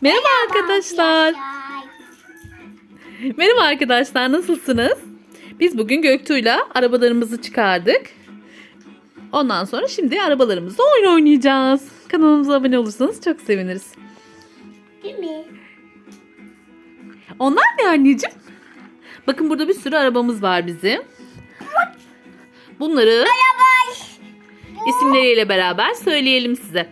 Merhaba arkadaşlar. Merhaba arkadaşlar nasılsınız? Biz bugün Göktuğ'la arabalarımızı çıkardık. Ondan sonra şimdi arabalarımızla oyun oynayacağız. Kanalımıza abone olursanız çok seviniriz. Değil mi? Onlar ne anneciğim? Bakın burada bir sürü arabamız var bizim. Bunları isimleriyle beraber söyleyelim size.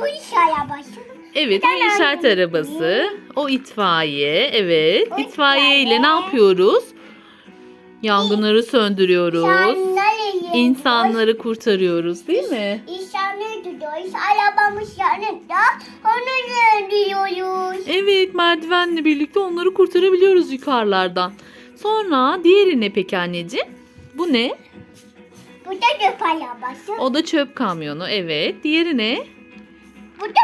Bu iş arabası. Evet, o inşaat arabası. O itfaiye. Evet, O itfaiye ile ne yapıyoruz? Yangınları söndürüyoruz. İnsanları kurtarıyoruz, değil mi? İnsanları tutuyoruz. Arabamız yanında. Onu gönderiyoruz. Evet, merdivenle birlikte onları kurtarabiliyoruz yukarılardan. Sonra diğeri ne peki anneciğim? Bu ne? Bu da göp arabası. O da çöp kamyonu. Evet. Diğeri ne? Bu da.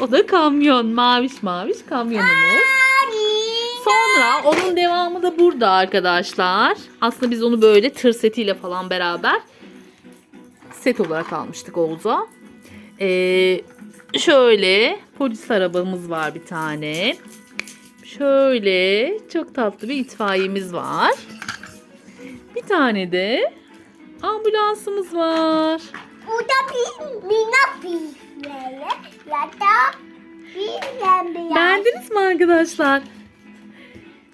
O da kamyon. Maviş maviş kamyonumuz. Sonra onun devamı da burada arkadaşlar. Aslında biz onu böyle tır setiyle falan beraber set olarak almıştık Oğuz'a. Ee, şöyle polis arabamız var bir tane. Şöyle çok tatlı bir itfaiyemiz var. Bir tane de ambulansımız var. Bu da bir bir böyle. Ya da bir bembeyaz. Beğendiniz mi arkadaşlar?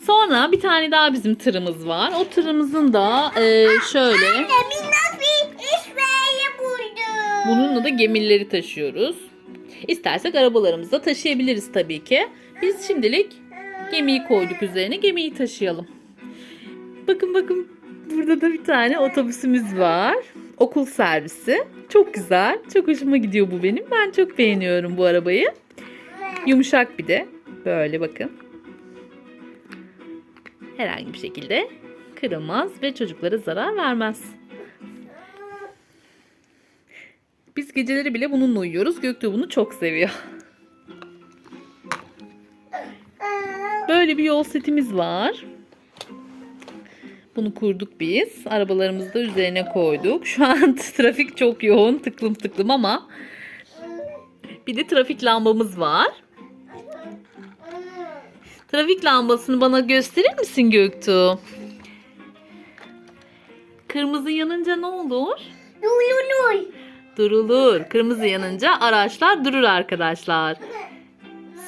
Sonra bir tane daha bizim tırımız var. O tırımızın da e, şöyle Anne minak bir işveyi buldum. bununla da gemileri taşıyoruz. İstersek arabalarımızda taşıyabiliriz tabii ki. Biz şimdilik gemiyi koyduk üzerine. Gemiyi taşıyalım. Bakın bakın burada da bir tane otobüsümüz var. Okul servisi. Çok güzel. Çok hoşuma gidiyor bu benim. Ben çok beğeniyorum bu arabayı. Yumuşak bir de. Böyle bakın. Herhangi bir şekilde kırılmaz ve çocuklara zarar vermez. Biz geceleri bile bununla uyuyoruz. Göktuğ bunu çok seviyor. Böyle bir yol setimiz var. Bunu kurduk biz. Arabalarımızı da üzerine koyduk. Şu an trafik çok yoğun, tıklım tıklım ama bir de trafik lambamız var. Trafik lambasını bana gösterir misin Göktuğ? Kırmızı yanınca ne olur? Dulunur. Durulur. Kırmızı yanınca araçlar durur arkadaşlar.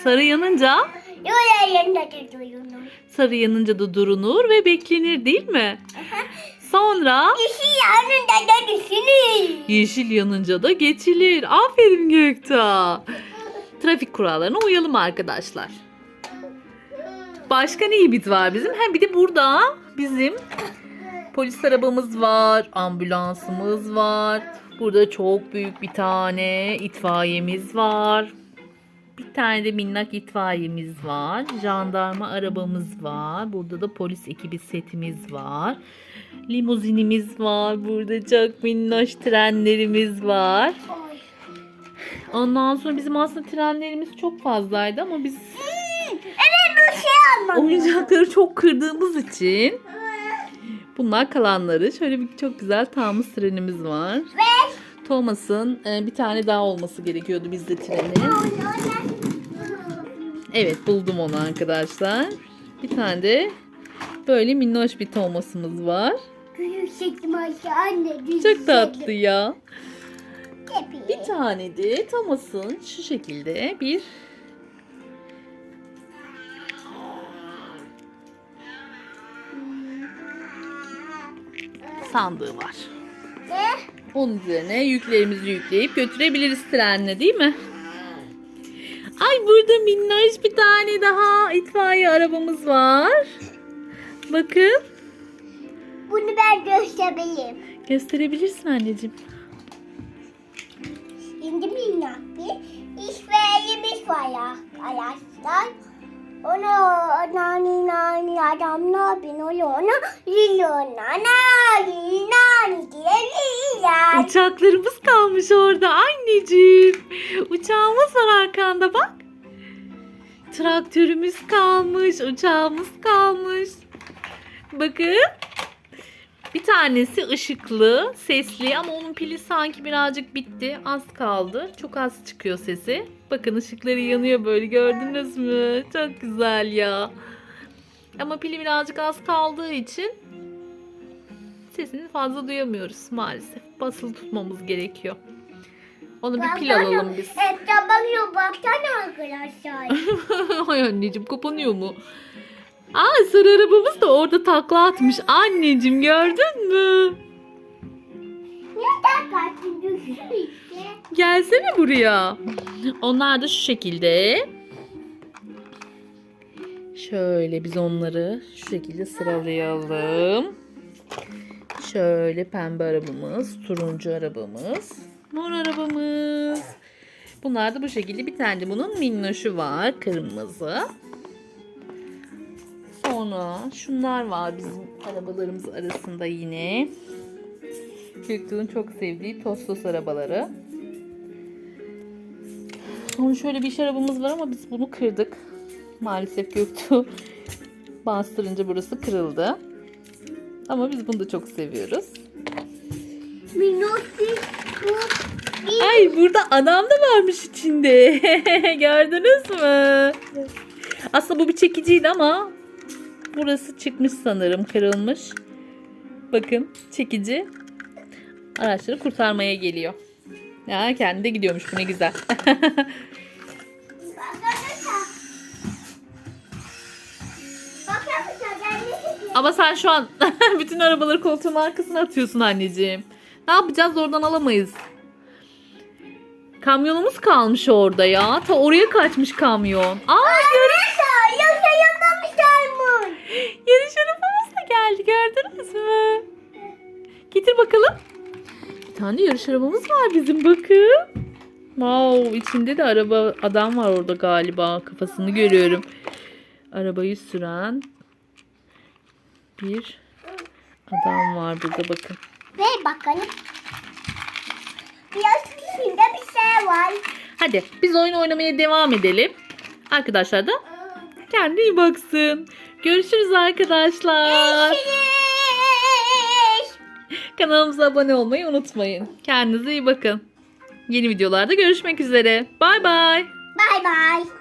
Sarı yanınca Da sarı yanınca da durunur ve beklenir değil mi? Sonra İşi yanında da düşünür. yeşil yanınca da geçilir. Aferin Göktuğ. Trafik kurallarına uyalım arkadaşlar. Başka ne bit var bizim? Hem bir de burada bizim polis arabamız var, ambulansımız var. Burada çok büyük bir tane itfaiyemiz var. Bir tane de minnak itfaiyemiz var. Jandarma arabamız var. Burada da polis ekibi setimiz var. Limuzinimiz var. Burada çok minnoş trenlerimiz var. Ondan sonra bizim aslında trenlerimiz çok fazlaydı ama biz Evet bu şey almadım. oyuncakları çok kırdığımız için bunlar kalanları. Şöyle bir çok güzel Thomas trenimiz var. Thomas'ın e, bir tane daha olması gerekiyordu bizde trenin. Evet buldum onu arkadaşlar. Bir tane de böyle minnoş bir Thomas'ımız var. Gülüşecektim Ayşe anne. Çok tatlı ya. Tabii. Bir tane de Thomas'ın şu şekilde bir sandığı var. Ne? Onun üzerine yüklerimizi yükleyip götürebiliriz trenle değil mi? Ay burada minnoş bir tane daha itfaiye arabamız var. Bakın. Bunu ben göstereyim. Gösterebilirsin anneciğim. Şimdi minnak bir işverimiz var arkadaşlar. Onu nani nani adam ne yapın onu ona yiyona nani nani diye yiyor. Uçaklarımız kalmış orada anneciğim. Uçağımız var arkanda bak. Traktörümüz kalmış, uçağımız kalmış. Bakın. Bir tanesi ışıklı, sesli ama onun pili sanki birazcık bitti. Az kaldı. Çok az çıkıyor sesi. Bakın ışıkları yanıyor böyle gördünüz mü? Çok güzel ya. Ama pili birazcık az kaldığı için sesini fazla duyamıyoruz maalesef. Basılı tutmamız gerekiyor. Onu bir pil alalım biz. Hep bakıyor baksana arkadaşlar. Ay anneciğim kapanıyor mu? Aa sarı arabamız da orada takla atmış. Anneciğim gördün mü? Neden kaçtın düştü işte. Gelsene buraya. Onlar da şu şekilde. Şöyle biz onları şu şekilde sıralayalım. Şöyle pembe arabamız, turuncu arabamız, mor arabamız. Bunlar da bu şekilde. Bir tane de bunun minnoşu var, kırmızı. Sonra şunlar var bizim arabalarımız arasında yine. Göktuğ'un çok sevdiği Tostos arabaları. Sonra şöyle bir iş arabamız var ama biz bunu kırdık. Maalesef Göktuğ bastırınca burası kırıldı. Ama biz bunu da çok seviyoruz. Minnoşi bu. Ay burada adam da varmış içinde. Gördünüz mü? Aslında bu bir çekiciydi ama burası çıkmış sanırım kırılmış. Bakın çekici araçları kurtarmaya geliyor. Ya kendi de gidiyormuş bu ne güzel. Ama sen şu an bütün arabaları koltuğun arkasına atıyorsun anneciğim. Ne yapacağız oradan alamayız. Kamyonumuz kalmış orada ya. Ta oraya kaçmış kamyon. Aa Arkadaşlar yoksa yapmamışlar mı? yarış arabamız da geldi gördünüz mü? Getir bakalım. Bir tane yarış arabamız var bizim bakın. Wow içinde de araba adam var orada galiba. Kafasını görüyorum. Arabayı süren bir adam var burada bakın. Ver bakalım. Biraz içinde bir şey var. Hadi biz oyun oynamaya devam edelim. Arkadaşlar da kendi iyi baksın. Görüşürüz arkadaşlar. Görüşürüz. Kanalımıza abone olmayı unutmayın. Kendinize iyi bakın. Yeni videolarda görüşmek üzere. Bay bay. Bye bye.